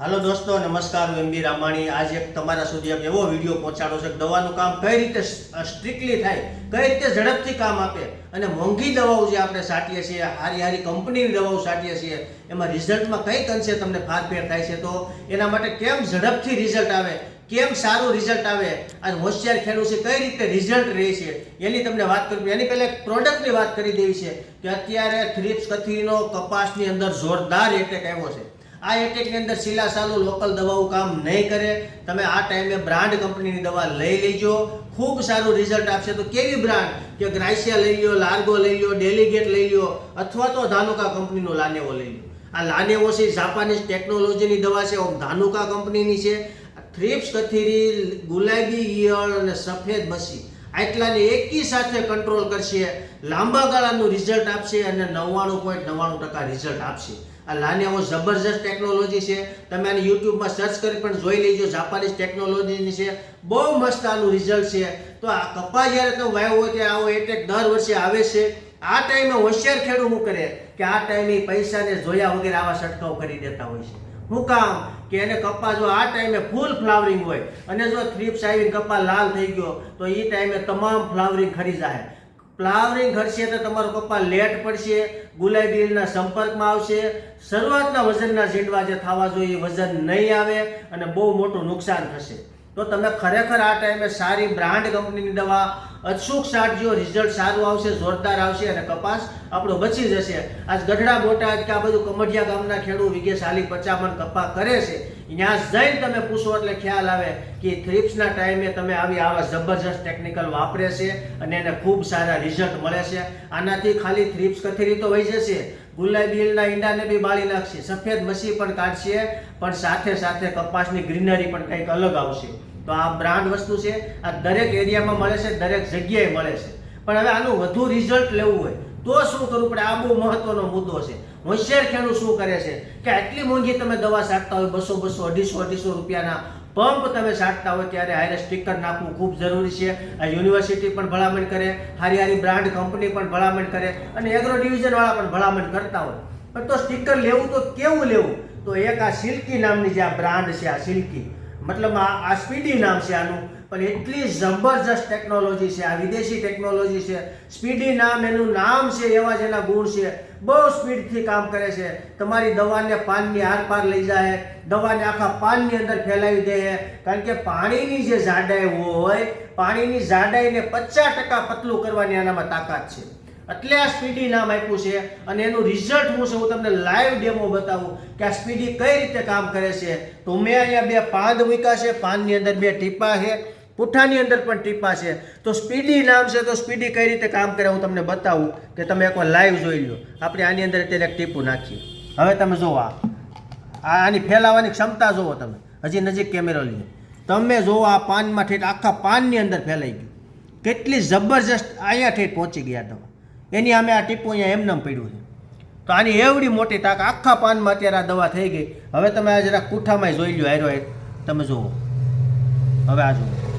હાલો દોસ્તો, નમસ્કાર, હું એમબી રામાણી. આજે એક તમારા સુધી એક એવો વીડિયો પહોંચાડો છે દવાનું કામ કઈ રીતે સ્ટ્રિક્ટલી થાય, કઈ રીતે ઝડપથી કામ આપે અને મોંઘી દવાઓ જે આપણે સાટીએ છીએ હારી હારી કંપનીની દવાઓ સાટીએ છીએ, એમાં રિઝલ્ટમાં કઈ અંશે તમને ફારફેર થાય છે તો એના માટે કેમ ઝડપથી રિઝલ્ટ આવે, કેમ સારું રિઝલ્ટ આવે, અને હોશિયાર ખેડૂત છે કઈ રીતે રિઝલ્ટ રહે છે, એની તમને વાત કરવી એની પહેલાં પ્રોડક્ટની વાત કરી દેવી છે કે અત્યારે થ્રીપ્સ કથીનો કપાસની અંદર જોરદાર એટેક આવ્યો છે. આ એટેકની અંદર શીલા સાલુ લોકલ દવાઓ કામ નહીં કરે. તમે આ ટાઈમે બ્રાન્ડ કંપનીની દવા લઈ લેજો. ખૂબ સારું રિઝલ્ટ આપશે. તો કેવી બ્રાન્ડ કે ગ્રાઇસિયા લઈ લ્યો લાર્ગો લઈ લ્યો ડેલિગેટ લઈ લ્યો, અથવા તો ધાનુકા કંપનીનો લાનેવો લઈ લ્યો. આ લાનેવો છે જાપાનીઝ ટેકનોલોજીની દવા છે, ઓમ ધાનુકા કંપનીની છે. થ્રીપ્સ કથીરી, ગુલાબી, ઈયળ અને સફેદ મસી. આટલાને એકી સાથે કંટ્રોલ કરશે. લાંબા ગાળાનું રિઝલ્ટ આપશે અને નવ્વાણું પોઈન્ટ નવ્વાણું ટકા રિઝલ્ટ આપશે. આ લાનેવો જબરજસ્ત ટેકનોલોજી છે. તમે આને યુટ્યુબમાં સર્ચ કરી પણ જોઈ લેજો જાપાનીઝ ટેકનોલોજીની છે. બહુ મસ્ત આનું રિઝલ્ટ છે. તો આ કપા જ્યારે તમે વાવ્યો હોય ત્યારે આવો એટેક દર વર્ષે આવે છે. આ ટાઈમે હોશિયાર ખેડૂત શું કરે? કે આ ટાઈમે પૈસાને જોયા વગેરે આવા છંટકાવ કરી દેતા હોય છે. શું કામ? કે એને કપા જો આ ટાઈમે ફૂલ ફ્લાવરિંગ હોય, અને જો થ્રીપ્સ આવીને કપા લાલ થઈ ગયો, તો એ ટાઈમે તમામ ફ્લાવરિંગ ખરી જાય. ફ્લાવરિંગ ઘટશે તો તમારો કપા લેટ પડશે, ગુલાબી સંપર્કમાં આવશે. શરૂઆતના વજનના ઝીંડવા જે થવા જોઈએ, વજન નહીં આવે અને બહુ મોટું નુકસાન થશે. તો તમે ખરેખર આ ટાઈમે સારી બ્રાન્ડ કંપનીની દવા, અચૂક સાટજો રિઝલ્ટ સારું આવશે, જોરદાર આવશે અને કપાસ આપણો બચી જશે. આજ ગઢડા બોટાદ કે આ બધું કમઢિયા ગામના ખેડૂત વિગે સાલી પચામણ કપા કરે છે. ત્યાં જઈને તમે પૂછો એટલે ખ્યાલ આવે કે થ્રિપ્સના ટાઈમે તમે આવી આવા જબરજસ્ત ટેકનિકલ વાપરે છે અને એને ખૂબ સારા રિઝલ્ટ મળે છે. આનાથી ખાલી થ્રિપ્સ કથેરી તો વહી જશે. ગુલાબી ઈલના ઈંડાને બી બાળી નાખશે. સફેદ મસી પણ કાઢશે, પણ સાથે સાથે કપાસની ગ્રીનરી પણ કંઈક અલગ આવશે. તો આ બ્રાન્ડ વસ્તુ છે. આ દરેક એરિયામાં મળે છે, દરેક જગ્યાએ મળે છે. પણ હવે આનું વધુ રિઝલ્ટ લેવું હોય તો શું કરવું પડે? આ બહુ મહત્વનો મુદ્દો છે. હોશિયાર ખેડૂત શું કરે છે? કે આટલી મોંઘી તમે દવા છાંટતા હોય, બસો બસો, અઢીસો અઢીસો રૂપિયાના પંપ તમે છાંટતા હોય, ત્યારે હારે સ્ટીકર નાખવું ખૂબ જરૂરી છે. આ યુનિવર્સિટી પણ ભલામણ કરે, હારી હારી બ્રાન્ડ કંપની પણ ભલામણ કરે અને એગ્રો ડિવિઝનવાળા પણ ભલામણ કરતા હોય. પણ તો સ્ટીકર લેવું તો કેવું લેવું? તો એક આ સિલ્કી નામની જે આ બ્રાન્ડ છે, આ સિલ્કી મતલબ આ આ સ્પીડી નામ છે આનું. પણ એટલી જબરજસ્ત ટેકનોલોજી છે, આ વિદેશી ટેકનોલોજી છે. સ્પીડી નામ, એનું નામ છે, એવા જ એના ગુણ છે. બહુ સ્પીડથી કામ કરે છે. તમારી દવાને પાનની આરપાર લઈ જાય, દવાને આખા પાનની અંદર ફેલાવી દે. કારણ કે પાણીની જે જાડાઈ હોય, પાણીની જાડાઈને પચાસ ટકા પતલું કરવાની આનામાં તાકાત છે. એટલે આ સ્પીડી નામ આપ્યું છે અને એનું રિઝલ્ટ હું છે તમને લાઈવ ડેમો બતાવું કે આ સ્પીડી કઈ રીતે કામ કરે છે. તો મેં અહીંયા બે પાંદ મૂક્યા છે પાનની અંદર બે ટીપા છે. પુઠ્ઠાની અંદર પણ ટીપા છે. તો સ્પીડી નામ છે, તો સ્પીડી કઈ રીતે કામ કરે હું તમને બતાવું કે તમે એકવાર લાઈવ જોઈ લો આપણે આની અંદર અત્યારે એક ટીપું નાખીએ હવે તમે જુઓ આ. આની ફેલાવાની ક્ષમતા જુઓ તમે. હજી નજીક કેમેરો લઈએ. તમે જુઓ આ પાનમાં ઠેઠ, આખા પાનની અંદર ફેલાઈ ગયું. કેટલી જબરજસ્ત અહીંયા ઠેઠ પહોંચી ગયા દવા એની અમે આ ટીપું અહીંયા એમનેમ પડ્યું છે. તો આની એવડી મોટી તાક આખા પાનમાં અત્યારે આ દવા થઈ ગઈ. હવે તમે આ જરા કુઠામાં જોઈ લો હાર તમે જુઓ. હવે આ જુઓ.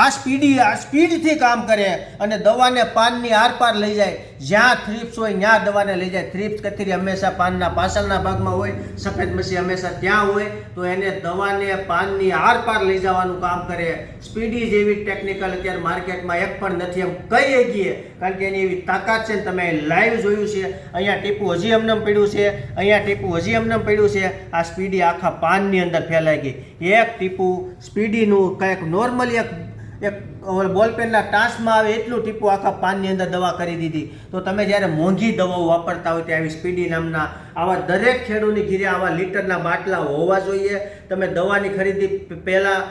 આ સ્પીડી આ સ્પીડથી કામ કરે અને દવાને પાનની આરપાર લઈ જાય. જ્યાં થ્રીપ્સ હોય, ત્યાં દવાને લઈ જાય. થ્રીપ્સ કથીરી હંમેશા પાનના પાછળના ભાગમાં હોય, સફેદ મસી હંમેશા ત્યાં હોય, તો એને દવાને પાનની આરપાર લઈ જવાનું કામ કરે. સ્પીડી જેવી ટેકનિકલ અત્યારે માર્કેટમાં એક પણ નથી એમ કહી ગઈએ કારણ કે એની એવી તાકાત છે ને તમે લાઈવ જોયું છે. અહીંયા ટીપુ હજી એમનેમ પડ્યું છે. અહીંયા ટીપુ હજી એમનેમ પડ્યું છે. આ સ્પીડી આખા પાનની અંદર ફેલાઈ ગઈ. એક ટીપું સ્પીડીનું કંઈક નોર્મલી એક એક બોલપેનના ટાંસમાં આવે એટલું ટીપું આખા પાનની અંદર દવા કરી દીધી. તો તમે જ્યારે મોંઘી દવાઓ વાપરતા હોય ત્યાં આવી સ્પીડી નામના આવા દરેક ખેડૂતની ઘીરે આવા લીટરના બાટલા હોવા જોઈએ. તમે દવાની ખરીદી પહેલાં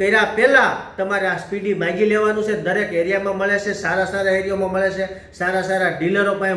કર્યા પહેલાં તમારે આ સ્પીડી માગી લેવાનું છે. દરેક એરિયામાં મળે છે, સારા સારા એરિયામાં મળે છે, સારા સારા ડીલરો પાસે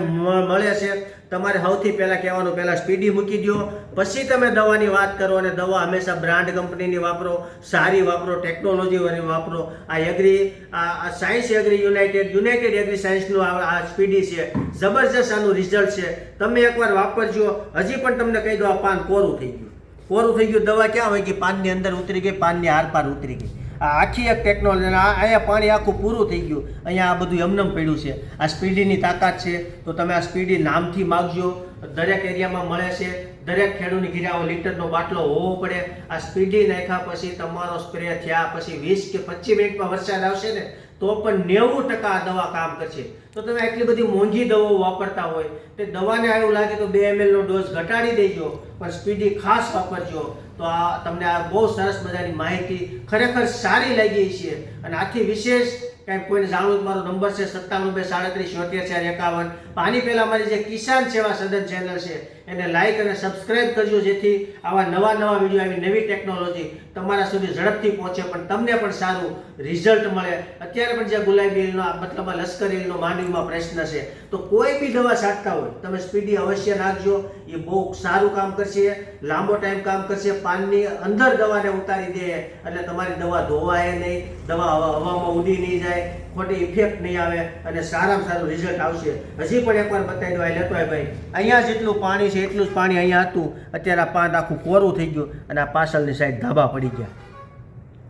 મળે છે. તમારે સૌથી પહેલાં કહેવાનું, પહેલાં સ્પીડી મૂકી દો પછી તમે દવાની વાત કરો અને દવા હંમેશા બ્રાન્ડ કંપનીની વાપરો, સારી વાપરો ટેકનોલોજીવાળી વાપરો. આ એગ્રી આ science agri united united agri સાયન્સનું આ સ્પીડી છે. જબરજસ્ત આનું રિઝલ્ટ છે. તમે એકવાર વાપરજો. હજી પણ તમને કહી દો આ પાન કોરું થઈ ગયું. કોરું થઈ ગયું, દવા ક્યાં હોય કે પાનની અંદર ઉતરી ગઈ, પાનની આરપાર ઉતરી ગઈ. આ આખી એક ટેકનોલોજી અહીંયા પાણી આખું પૂરું થઈ ગયું. અહીંયા આ બધું એમનેમ પડ્યું છે. આ સ્પીડીની તાકાત છે. તો તમે આ સ્પીડી નામથી માગજો. દરેક એરિયામાં મળે છે. દરેક ખેડૂતની ઘીરાઓ લીટરનો બાટલો હોવો પડે. આ સ્પીડી નાખ્યા પછી તમારો સ્પ્રે થયા પછી વીસ કે પચીસ મિનિટમાં વરસાદ આવશે ને, તો પણ નેવું ટકા દવા કામ કરશે. તો તમે આટલી બધી મોંઘી દવાઓ વાપરતા હોય, તે દવાને એવું લાગે તો બે એમએલનો ડોઝ ઘટાડી દેજો, પણ સ્પીડી ખાસ વાપરજો. તો આ તમને આ બહુ સરસ મજાની માહિતી ખરેખર સારી લાગી છે અને આથી વિશેષ કાંઈ કોઈને જાણવું મારો નંબર છે સત્તાણું બે સાડત્રીસ છોતેર ચાર એકાવન. આની પહેલાં મારી જે કિસાન સેવા સદન ચેનલ છે, એને લાઇક અને સબસ્ક્રાઇબ કરજો જેથી આવા નવા નવા વીડિયો આવી નવી ટેકનોલોજી તમારા સુધી ઝડપથી પહોંચે, પણ તમને પણ સારું રિઝલ્ટ મળે. અત્યારે પણ જે ગુલાબી ઇલનો મતલબ લશ્કરી ઇલનો માંડવીમાં પ્રશ્ન છે, તો કોઈ બી દવા છાંટતા હોય, તમે સ્પીડી અવશ્ય નાખજો. એ બહુ સારું કામ કરશે લાંબો ટાઈમ કામ કરશે, પાનની અંદર દવાને ઉતારી દે, એટલે તમારી દવા ધોવાય નહીં, દવા હવા- હવામાં ઉડી નહીં જાય. ખોટી ઇફેક્ટ નહીં આવે અને સારામાં સારું રિઝલ્ટ આવશે. હજી પણ એકવાર બતાવી દો આ હોય ભાઈ. અહીંયા જેટલું પાણી છે, એટલું જ પાણી અહીંયા હતું. અત્યારે આ પાંદ આખું કોરું થઈ ગયું અને આ પાછળની સાઈડ ધાબા પડી ગયા.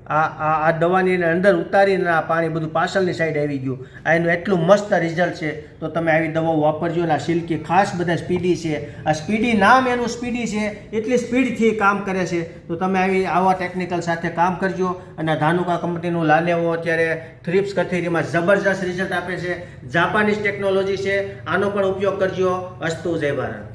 આ આ આ દવાની અંદર ઉતારીને આ પાણી બધું પાછળની સાઈડ આવી ગયું. આ એનું એટલું મસ્ત રિઝલ્ટ છે. તો તમે આવી દવાઓ વાપરજો અને આ સિલ્કી ખાસ બધા સ્પીડી છે. આ સ્પીડી નામ એનું સ્પીડી છે. એટલી સ્પીડથી કામ કરે છે. તો તમે આવી આવા ટેકનિકલ સાથે કામ કરજો અને ધાનુકા કંપનીનું લાનેવો અત્યારે થ્રિપ્સ કથેરીમાં જબરજસ્ત રિઝલ્ટ આપે છે. જાપાનીઝ ટેકનોલોજી છે. આનો પણ ઉપયોગ કરજો. અસ્તુ જય ભારત.